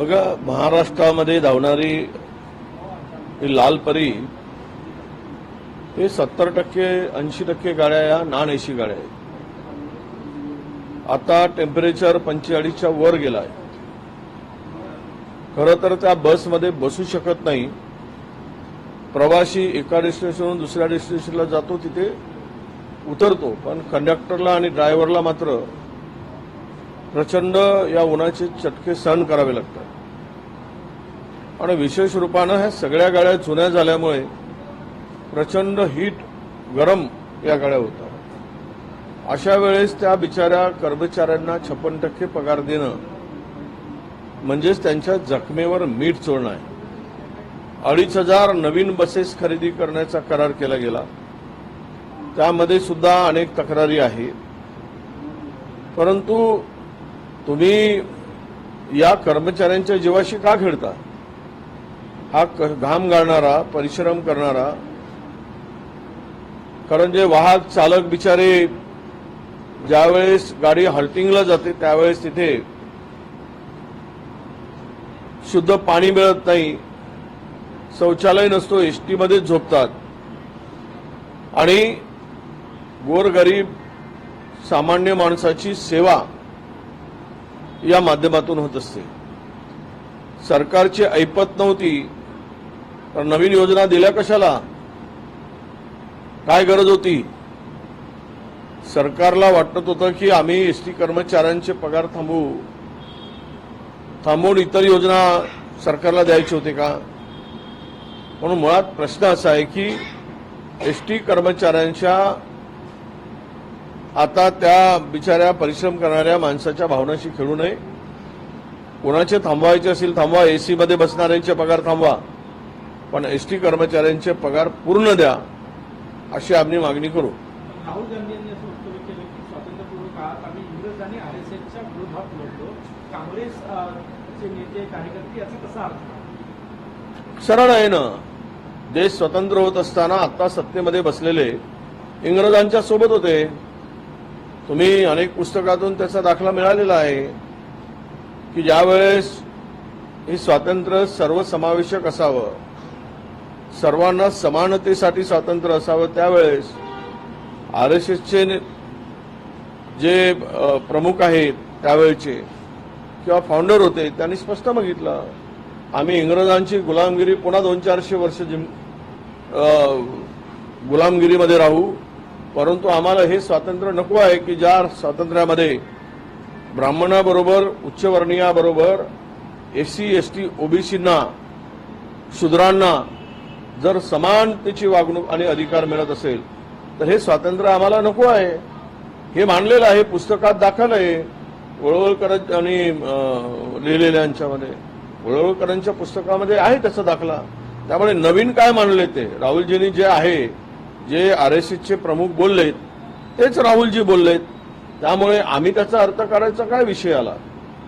बघा महाराष्ट्रामध्ये धावणारी ही लाल परी हे सत्तर टक्के ऐंशी टक्के गाड्या या नॉन एसी गाड्या आहेत. आता टेम्परेचर पंचेचाळीसच्या वर गेलाय. खरं तर त्या बसमध्ये बसू शकत नाही. प्रवासी एका डेस्टिनेशनवरून दुसऱ्या डेस्टिनेशनला जातो तिथे उतरतो. पण कंडक्टरला आणि ड्रायव्हरला मात्र प्रचंड या उन्हाचे चटके सहन करावे लागतात. आणि विशेष रूपानं ह्या सगळ्या गाड्या जुन्या झाल्यामुळे प्रचंड हीट गरम या गाड्या होतात. अशा वेळेस त्या बिचाऱ्या कर्मचाऱ्यांना छप्पन टक्के पगार देणं म्हणजेच त्यांच्या जखमेवर मीठ चोळणं आहे. अडीच हजार नवीन बसेस खरेदी करण्याचा करार केला गेला. त्यामध्ये सुद्धा अनेक तक्रारी आहेत. परंतु तुम्ही या कर्मचाऱ्यांच्या जीवाशी का खेळता? हा घाम गाळणारा परिश्रम करणारा कारण जे वाहक चालक बिचारे ज्यावेळेस गाडी हल्टिंगला जाते त्यावेळेस तिथे शुद्ध पाणी मिळत नाही शौचालय नसतो एसटीमध्येच झोपतात. आणि गोरगरीब सामान्य माणसाची सेवा या माध्यमातून होत असते. सरकारची ऐपत नव्हती. तर नवीन योजना दिल्या कशाला? काय गरज होती? सरकारला वाटत होतं की आम्ही एसटी कर्मचाऱ्यांचे पगार थांबवू. थांबवून इतर योजना सरकारला द्यायचे होते का? म्हणून मुळात प्रश्न असा आहे की एस टी कर्मचाऱ्यांच्या आता त्या बिचाऱ्या परिश्रम करणाऱ्या माणसाच्या भावनाशी खेळू नये. कोणाचे थांबवायचे असेल थांबवा. एसी मध्ये बसणाऱ्यांचे पगार थांबवा. पण एस टी कर्मचाऱ्यांचे पगार पूर्ण द्या अशी आम्ही मागणी करू. राहुल गांधी यांनी असं वक्तव्य केलं की स्वातंत्र्यपूर्व काळात आम्ही इंग्रज आणि आर एस एसच्या विरोधात लढलो नेते कार्यकर्ते याचा कसा अर्थ? सरळ आहे ना. देश स्वतंत्र होत असताना आता सत्तेमध्ये बसलेले इंग्रजांच्या सोबत होते. तुम्ही अनेक पुस्तकातून त्याचा दाखला मिळालेला आहे की ज्यावेळेस हे स्वातंत्र्य सर्वसमावेशक असावं सर्वांना समानतेसाठी स्वातंत्र्य असावं त्यावेळेस आर एस एसचे जे प्रमुख आहेत त्यावेळचे किंवा फाउंडर होते त्यांनी स्पष्ट बघितलं. आम्ही इंग्रजांची गुलामगिरी पुन्हा दोन चारशे वर्ष जिम गुलामगिरीमध्ये राहू. परंतु आम्हाला हे स्वातंत्र्य नको आहे की ज्या स्वातंत्र्यामध्ये ब्राह्मणाबरोबर उच्चवर्णीयाबरोबर एस सी एस टी ओबीसींना शूद्रांना जर समानतेची वागणूक आणि अधिकार मिळत असेल तर हे स्वातंत्र्य आम्हाला नको आहे. हे मांडलेलं आहे पुस्तकात दाखल आहे वळवळकर आणि लिहिलेल्यांच्यामध्ये वळवळकरांच्या पुस्तकामध्ये आहे त्याचा दाखला. त्यामुळे नवीन काय मांडले ते? राहुलजींनी जे आहे जे आर एस एसचे प्रमुख बोललेत तेच राहुलजी बोललेत. त्यामुळे आम्ही त्याचा अर्थ काढायचा काय विषय आला?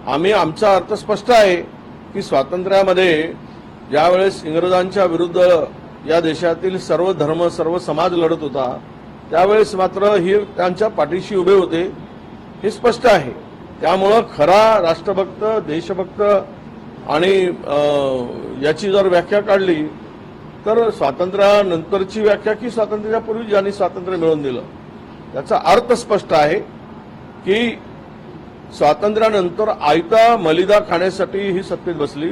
आम्ही आमचा अर्थ स्पष्ट आहे की स्वातंत्र्यामध्ये ज्यावेळेस इंग्रजांच्या विरुद्ध या देशातील सर्व धर्म सर्व समाज लढत होता त्यावेळेस मात्र ही त्यांच्या पाठीशी उभे होते हे स्पष्ट आहे. त्यामुळं खरा राष्ट्रभक्त देशभक्त आणि याची जर व्याख्या काढली तर स्वातंत्र्यानंतरची व्याख्या की स्वातंत्र्यापूर्वी ज्यांनी स्वातंत्र्य मिळवून दिलं? त्याचा अर्थ स्पष्ट आहे की स्वातंत्र्यानंतर आयता मलिदा खाण्यासाठी ही सत्तेत बसली.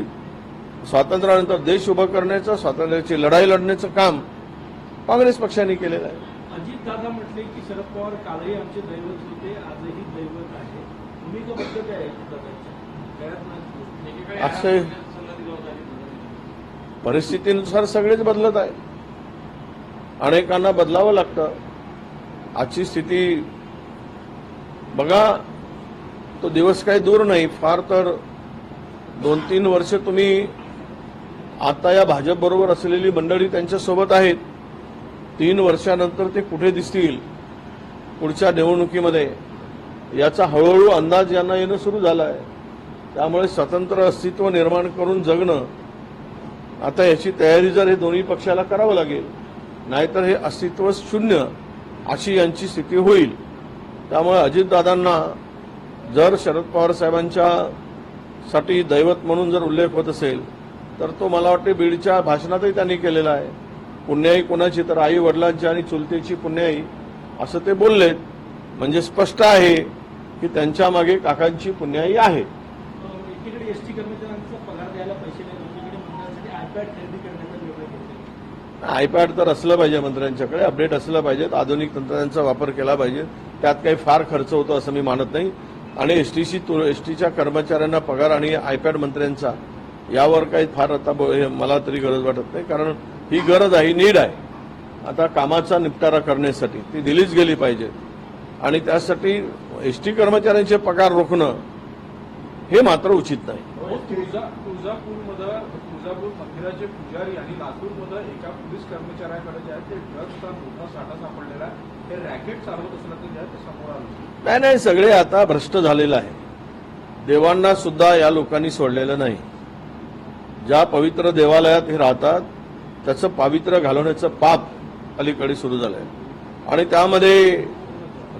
स्वातंत्र्यानंतर देश उभं करण्याचं स्वातंत्र्याची लढाई लढण्याचं काम काँग्रेस पक्षाने केलेलं आहे. अजित दादा म्हटले की शरद पवार कालही आमचे दैवत होते आजही दैवत आहे. भूमिका काय आहे परिस्थितीनुसार सगळेच बदलत आहे. अनेकांना बदलावं लागतं. आजची स्थिती बघा तो दिवस काही दूर नाही. फार तर दोन तीन वर्ष तुम्ही आता या भाजपबरोबर असलेली मंडळी त्यांच्यासोबत आहेत. तीन वर्षानंतर ते कुठे दिसतील? पुढच्या निवडणुकीमध्ये. याचा हळूहळू अंदाज यांना येणं सुरू झाला आहे त्यामुळे स्वतंत्र अस्तित्व निर्माण करून जगणं आता याची तयारी जर हे दोन्ही पक्षाला करावं लागेल नाहीतर हे अस्तित्व शून्य अशी यांची स्थिती होईल. त्यामुळे अजितदादांना जर शरद पवार साहेबांच्या साठी दैवत म्हणून जर उल्लेख होत असेल तर तो मला वाटते बीडच्या भाषणातही त्यांनी केलेला आहे. पुण्याई कोणाची तर आई वडिलांची आणि चुलतेची पुण्याई असं ते बोललेत. म्हणजे स्पष्ट आहे की त्यांच्या मागे काकांची पुण्याई आहे अं, एकीकडे एस टी कर्मचाऱ्यांचा पगार द्यायला पैसे नाही दुसरीकडे मंडळासाठी आयपॅड खरेदी करण्याचा निर्णय घेतला आयपॅड तर असलं पाहिजे मंत्र्यांच्याकडे अपडेट असलं पाहिजे आधुनिक तंत्रज्ञानाचा वापर केला पाहिजे. त्यात काही फार खर्च होतो असं मी मानत नाही. आणि एसटीशी एसटीच्या कर्मचाऱ्यांना पगार आणि आयपॅड मंत्र्यांचा यावर काही फार आता हे मला तरी गरज वाटत नाही. कारण ही गरज आहे नीड आहे. आता कामाचा निपटारा करण्यासाठी ती दिलीच गेली पाहिजे. आणि त्यासाठी एसटी कर्मचाऱ्यांचे पगार रोखणं हे मात्र उचित नाही. तुळजापूरमध्ये तुळजापूर मंदिराचे पुजारी आणि लातूरमध्ये एका पोलीस कर्मचाऱ्याकडे जे आहे ते ड्रग्जचा मोठा साठा सापडलेला आहे. हे रॅकेट चालवत असल्याचं जे आहे ते समोर आलं. नाही नाही सगळे आता भ्रष्ट झालेलं आहे देवांना सुद्धा या लोकांनी सोडलेलं नाही. ज्या पवित्र देवालयात हे राहतात त्याचं पावित्र्य घालवण्याचं पाप अलीकडे सुरू झालंय. आणि त्यामध्ये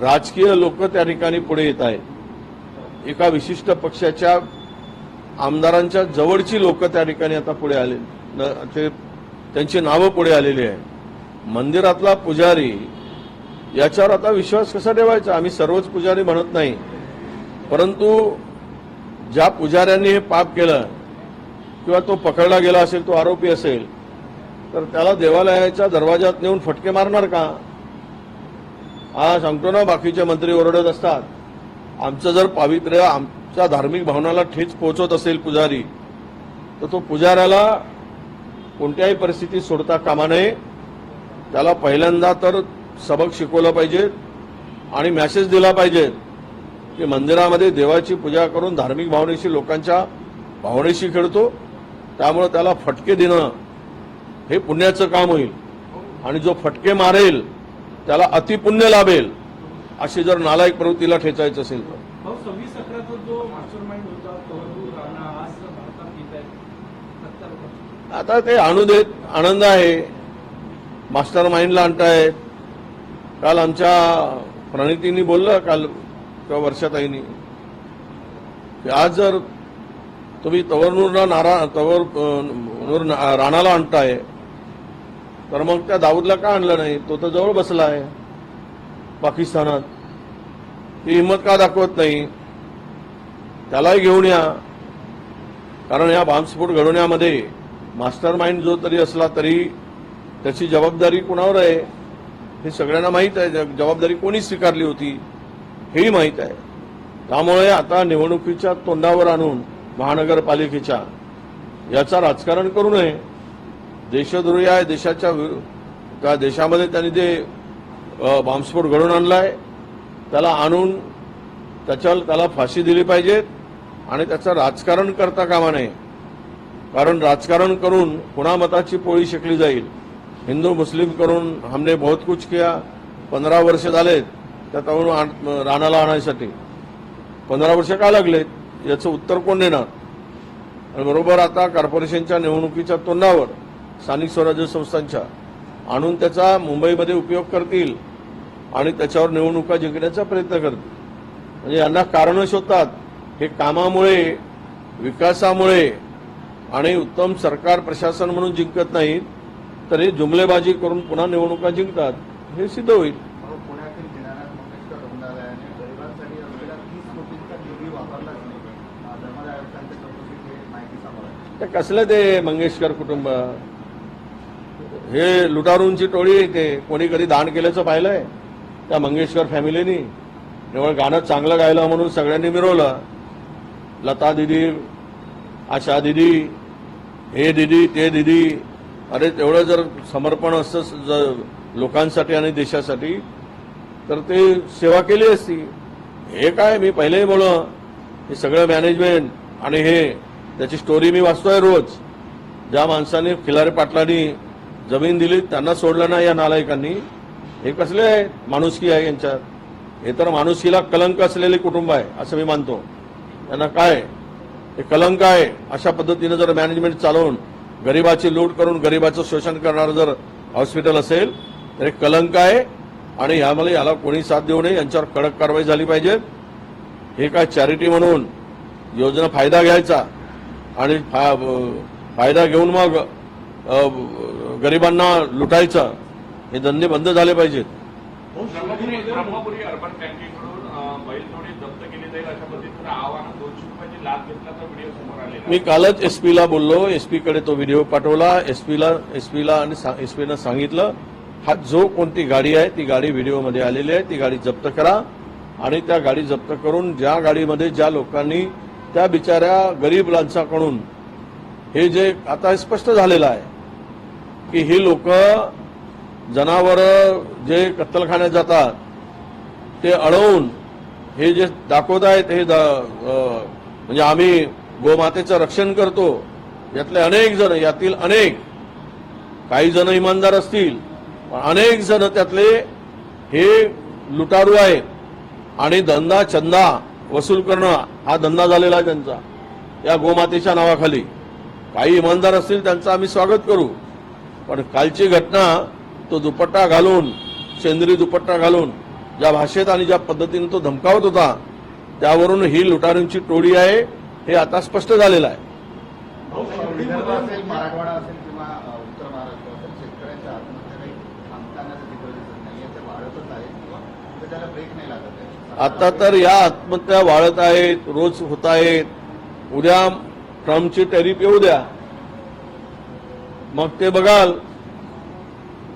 राजकीय लोक त्या ठिकाणी पुढे येत आहेत. एका विशिष्ट पक्षाच्या आमदारांच्या जवळची लोक त्या ठिकाणी आता पुढे आले न- ते त्यांची नावं पुढे आलेली आहे मंदिरातला पुजारी याच्यावर आता विश्वास कसा ठेवायचा? आम्ही सर्वच पुजारी म्हणत नाही. परंतु ज्या पुजाऱ्यांनी हे पाप केलं किंवा तो पकडला गेला असेल तो आरोपी असेल तर त्याला देवालयाच्या दरवाजात नेऊन फटके मारणार का? हा सांगतो ना बाकीचे मंत्री ओरडत असतात. आमचं जर पावित्र्य आमच्या धार्मिक भावनाला ठेच पोहोचवत असेल पुजारी तर तो पुजाऱ्याला कोणत्याही परिस्थितीत सोडता कामा नये. त्याला पहिल्यांदा तर सबक शिकवलं पाहिजे आणि मॅसेज दिला पाहिजे की मंदिरामध्ये देवाची पूजा करून धार्मिक भावनेशी लोकांच्या भावनेशी खेळतो. त्यामुळे त्याला फटके देणं हे पुण्याचं काम होईल. आणि जो फटके मारेल त्याला अतिपुण्य लाभेल अशी जर नालायक प्रवृत्तीला ठेचायचं असेल तर. सव्वीस अकराचा जो मास्टर माइंड होता तवरदूर राणा आज भारतात येत आहे. आता ते आणू देत आनंद आहे. मास्टर माइंडला आणतायत. काल आमच्या प्रणितींनी बोललं काल किंवा वर्षाताईंनी की आज जर तुम्ही तवरनूरला नारा तवर नूर राणाला आणताय तर मग त्या दाऊदला का आणलं नाही? तो तर जवळ बसला आहे पाकिस्तानात. ती हिंमत का दाखवत नाही? त्यालाही घेऊन या. कारण या बॉम्बस्फोट घडवण्यामध्ये मास्टर माइंड जो तरी असला तरी त्याची जबाबदारी कुणावर आहे? हे सगळ्यांना माहीत आहे. ज- जबाबदारी कोणी स्वीकारली होती? हेही माहीत आहे. त्यामुळे आता निवडणुकीच्या तोंडावर आणून महानगरपालिकेच्या याचा राजकारण करू नये. देशद्रोही आहे. देशाच्या त्या देशामध्ये त्यांनी जे अ, बॉम्बस्फोट घडवून आहे त्याला आणून त्याच्यावर त्याला फाशी दिली पाहिजे आणि त्याचं राजकारण करता कामा नये. कारण राजकारण करून कुणामताची पोळी शेकली जाईल. हिंदू मुस्लिम करून हमने बहुत कुछ किया. पंधरा वर्ष झालेत. त्या तरुण आण- राणाला आणायसाठी. पंधरा वर्ष का लागलेत? याचं उत्तर कोण देणार? आणि बरोबर आता कॉर्पोरेशनच्या निवडणुकीच्या तोंडावर स्थानिक स्वराज्य संस्थांच्या आणून त्याचा मुंबईमध्ये उपयोग करतील. आणि त्याच्यावर निवडणुका जिंकण्याचा प्रयत्न करतील म्हणजे यांना कारणं शोधतात. हे कामामुळे विकासामुळे आणि उत्तम सरकार प्रशासन म्हणून जिंकत नाहीत तर हे जुमलेबाजी करून पुन्हा निवडणुका जिंकतात हे सिद्ध होईल. कसलं ते मंगेशकर कुटुंब? हे लुटारूंची टोळी आहे ते. कोणी कधी दान केल्याचं पाहिलंय? त्या मंगेशकर फॅमिलीनी केवळ गाणं चांगलं गायलं म्हणून सगळ्यांनी मिरवलं. लता दिदी आशा दिदी हे दिदी ते दिदी. अरे तेवढं जर समर्पण असतं जर ज- लोकांसाठी आणि देशासाठी तर ते सेवा केली असती. हे काय मी पहिलेही बोल हे सगळं मॅनेजमेंट आणि हे त्याची स्टोरी मी वाचतोय रोज. ज्या माणसाने खिलारे पाटलांनी जमीन दिली त्यांना सोडलं नाही या नालायकांनी. हे कसले आहे माणुसकी आहे यांच्यात? हे तर माणुसकीला कलंक असलेले कुटुंब आहे असं मी मानतो. त्यांना काय? हे कलंक आहे. अशा पद्धतीनं जर मॅनेजमेंट चालवून गरिबाची लूट करून गरिबाचं शोषण करणारं जर हॉस्पिटल असेल तर हे कलंक आहे आणि ह्यामध्ये याला कोणी साथ देऊ नये यांच्यावर कडक कारवाई झाली पाहिजे. हे काय चॅरिटी म्हणून योजना फायदा घ्यायचा आणि फा- फायदा घेऊन मग गरिबांना लुटायचं हे धंदे बंद झाले पाहिजेत. आहे. मी कालच एसपीला बोललो एसपीकडे तो व्हिडिओ पाठवला एसपीला एसपीला आणि एसपीनं सांगितलं हा जो कोणती गाडी आहे ती गाडी व्हिडिओमध्ये आलेली आहे ती गाडी जप्त करा. आणि त्या गाडी जप्त करून ज्या गाडीमध्ये ज्या लोकांनी त्या बिचाऱ्या गरीब माणसाकडून हे जे आता स्पष्ट झालेलं आहे की ही लोक जनावरं जे कत्तलखान्यात जातात ते अडवून हे जे दाखवत आहेत हे दा- म्हणजे आम्ही गोमातेचं रक्षण करतो. यातले अनेक जण यातील अनेक काही जण इमानदार असतील पण अनेक जण त्यातले हे लुटारू आहेत. आणि धंदा चंदा वसूल करणं हा धंदा झालेला आहे त्यांचा या गोमातेच्या नावाखाली. काही इमानदार असतील त्यांचं आम्ही स्वागत करू. पण कालची घटना तो दुपट्टा घालून सेंद्री दुपट्टा घालून ज्या भाषेत आणि ज्या पद्धतीने तो धमकावत होता त्यावरून ही लुटारूंची टोळी आहे हे आता स्पष्ट झालेलं आहे. आता तर या आत्महत्या वाढत आहेत रोज होत आहेत. उद्या ट्रम्पची टॅरिफ येऊ द्या. मग ते बघाल.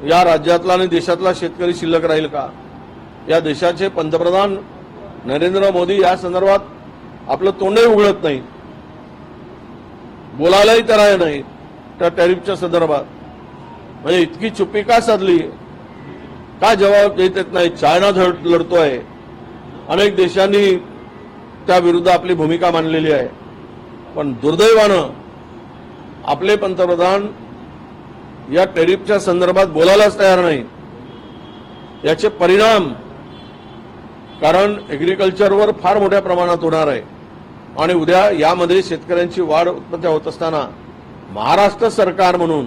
या राज्यातला आणि देशातला शेतकरी शिल्लक राहील का? या देशाचे पंतप्रधान नरेंद्र मोदी या संदर्भात आपलं तोंडही उघडत नाही बोलायलाही तयार नाही त्या टॅरिफच्या संदर्भात. म्हणजे इतकी चुप्पी का साधली? का जबाब देत येत नाही चायना लढतोय. अनेक देशांनी त्या विरुद्ध आपली भूमिका मांडलेली आहे. पण दुर्दैवानं आपले पंतप्रधान या टेरिफच्या संदर्भात बोलायलाच तयार नाही. याचे परिणाम कारण ॲग्रिकल्चरवर फार मोठ्या प्रमाणात होणार आहे. आणि उद्या यामध्ये शेतकऱ्यांची वाढ उत्पत्ती होत असताना महाराष्ट्र सरकार म्हणून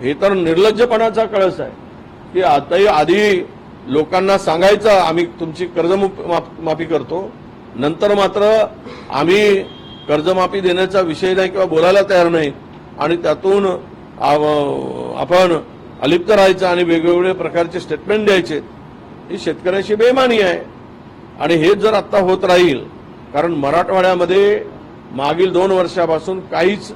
हे तर निर्लज्जपणाचा कळस आहे की आताही आधी लोकांना सांगायचं आम्ही तुमची कर्जमाफी करतो. नंतर मात्र आम्ही कर्जमाफी देण्याचा विषय नाही किंवा बोलायला तयार नाही. आणि त्यातून आपण अलिप्त राहायचं आणि वेगवेगळे प्रकारचे स्टेटमेंट द्यायचे ही शेतकऱ्याची बेमानी आहे. आणि हे जर आता होत राहील कारण मराठवाड्यामध्ये मागील दोन वर्षापासून काहीच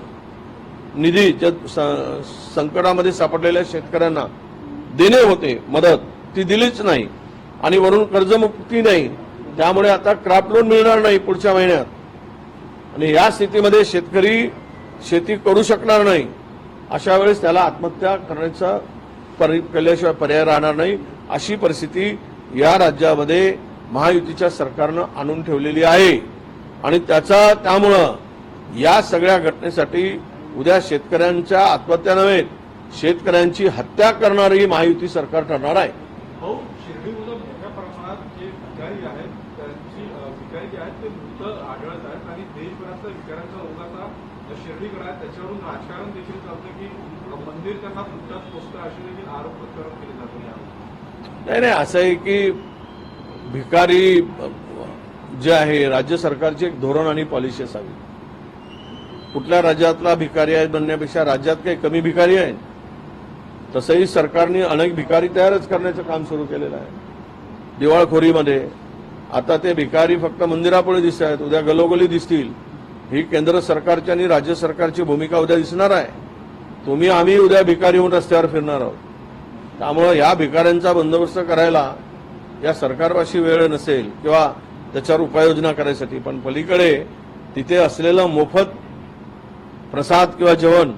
निधी ज्या संकटामध्ये सापडलेल्या शेतकऱ्यांना देणे होते मदत ती दिलीच नाही. आणि वरून कर्जमुक्ती नाही. त्यामुळे आता क्रॉप लोन मिळणार नाही पुढच्या महिन्यात. आणि या स्थितीमध्ये शेतकरी शेती करू शकणार नाही. अशा वेळेस त्याला आत्महत्या करण्याचा परि- केल्याशिवाय पर्याय राहणार नाही अशी परिस्थिती या राज्यामध्ये महायुतीच्या सरकारनं आणून ठेवलेली आहे. आणि त्याचा त्यामुळं या सगळ्या घटनेसाठी उद्या शेतकऱ्यांच्या आत्महत्या नव्हे शेतकऱ्यांची हत्या करणारी महायुती सरकार ठरणार आहे भाऊ शिर्डीमध्ये मोठ्या प्रमाणात जे भिकारी आहेत त्यांची अं, भिकारी जे आहेत ते मृत आढळत आहेत आणि देशभरातल्या भिकाऱ्यांचा रोग आता शिर्डीकर आहेत त्याच्यावरून राजकारण देखील चालतं की मंदिर त्यांना तुमच्यात पोचतं असे देखील आरोप प्रत्यारोप केले जातो नाही नाही असं आहे की भिकारी जे आहे राज्य सरकारची एक धोरण आणि पॉलिसी असावी. कुठल्या राज्यातला भिकारी आहे बनण्यापेक्षा राज्यात काही कमी भिकारी आहेत. तसंही सरकारने अनेक भिकारी तयारच करण्याचं काम सुरू केलेलं आहे. दिवाळखोरीमध्ये आता ते भिकारी फक्त मंदिरापुढे दिसत आहेत उद्या गलोगली दिसतील. ही केंद्र सरकारची आणि राज्य सरकारची भूमिका उद्या दिसणार आहे. तुम्ही आम्ही उद्या भिकारी होऊन रस्त्यावर फिरणार आहोत. त्यामुळं या भिकाऱ्यांचा बंदोबस्त करायला या सरकारपाशी वेळ नसेल किंवा त्याच्यावर उपाययोजना करायसाठी. पण पलीकडे तिथे असलेलं मोफत प्रसाद किंवा जेवण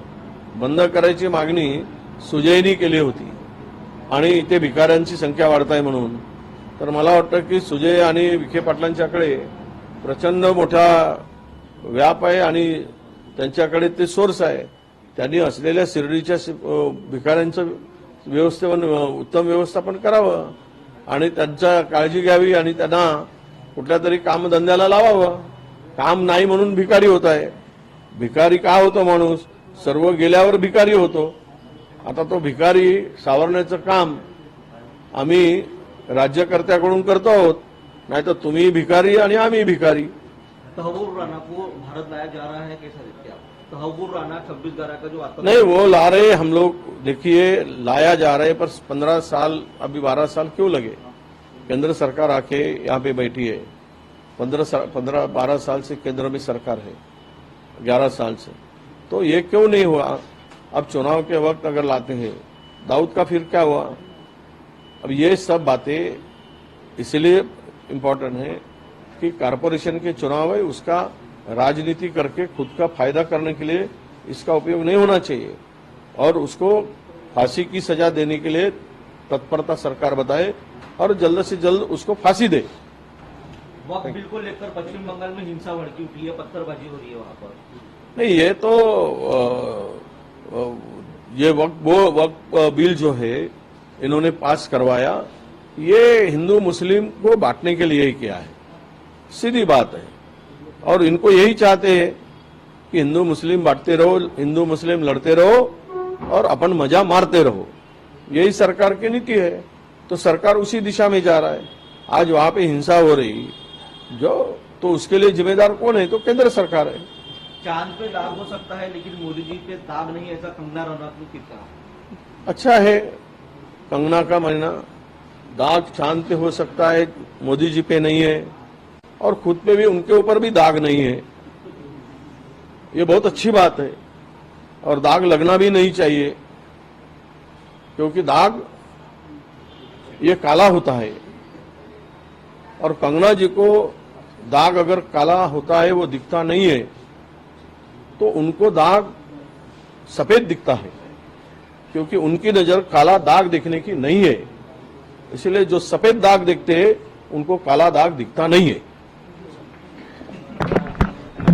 बंद करायची मागणी सुजयनी केली होती. आणि इथे भिकाऱ्यांची संख्या वाढत आहे म्हणून. तर मला वाटतं की सुजय आणि विखे पाटलांच्याकडे प्रचंड मोठा व्याप आहे आणि त्यांच्याकडे ते सोर्स आहे. त्यांनी असलेल्या शिर्डीच्या भिकाऱ्यांचं व्यवस्थापन उत्तम व्यवस्थापन करावं आणि त्यांच्या काळजी घ्यावी आणि त्यांना कुठल्या तरी कामधंद्याला लावावं. काम नाही म्हणून भिकारी होत आहे. भिकारी का होतो माणूस? सर्व गेल्यावर भिकारी होतो. आता तो भिकारी सावरण्याचं काम आम्ही राज्यकर्त्याकडून करतो आहोत. नाहीतर तुम्ही भिकारी आणि आम्ही भिकारी. तहबूर राणा को भारत लाया जा रहा है कैसा देखते आप तहबूर राणा छब्बीस गारा का जो आता नहीं, वो ला रहे हम लोग देखिए, लाया जा रहे पर पंद्रह साल, अभी बारह साल क्यों लगे? केंद्र सरकार आके यहाँ पे बैठी है। पंद्रह पंद्रह, बारह साल से केंद्र में सरकार है, ग्यारह साल से। तो ये क्यों नहीं हुआ? अब चुनाव के वक्त अगर लाते हैं, दाऊद का फिर क्या हुआ? अब ये सब बातें इसलिए इम्पोर्टेंट है कि कारपोरेशन के चुनाव है उसका राजनीति करके खुद का फ़ायदा करने के लिए इसका उपयोग नहीं होना चाहिए। और उसको फांसी की सजा देने के लिए तत्परता सरकार बताए और जल्द से जल्द उसको फांसी दे। वक्त बिल को लेकर पश्चिम बंगाल में हिंसा भड़की उठी है पत्थरबाजी हो रही है वहाँ पर। नहीं ये तो अ, अ, ये वक्त वो वक्त बिल जो है इन्होंने पास करवाया। ये हिंदू मुस्लिम को बांटने के लिए ही किया है। सीधी बात है। और इनको यही चाहते हैं कि हिंदू मुस्लिम बांटते रहो हिंदू मुस्लिम लड़ते रहो और अपन मज़ा मारते रहो। यही सरकार की नीति है। तो सरकार उसी दिशा में जा रहा है। आज वहाँ पे हिंसा हो रही। जो तो उसके लिए जिम्मेदार कौन है? तो केंद्र सरकार है। चाँद पे दाग हो सकता है लेकिन मोदी जी पे दाग नहीं ऐसा कंगना रनौत ने कहा अच्छा है। कंगना का महीना। दाग चाँद पे हो सकता है मोदी जी पे नहीं है। और खुद पे भी उनके ऊपर भी दाग नहीं है। ये बहुत अच्छी बात है। और दाग लगना भी नहीं चाहिए, क्योंकि दाग, ये काला होता है। और कंगना जी को दाग अगर काला होता है, वो दिखता नहीं है तो उनको दाग सफ़ेद दिखता है, क्योंकि उनकी नज़र काला दाग देखने की नहीं है। इसलिए जो सफ़ेद दाग देखते हैं, उनको काला दाग दिखता नहीं है।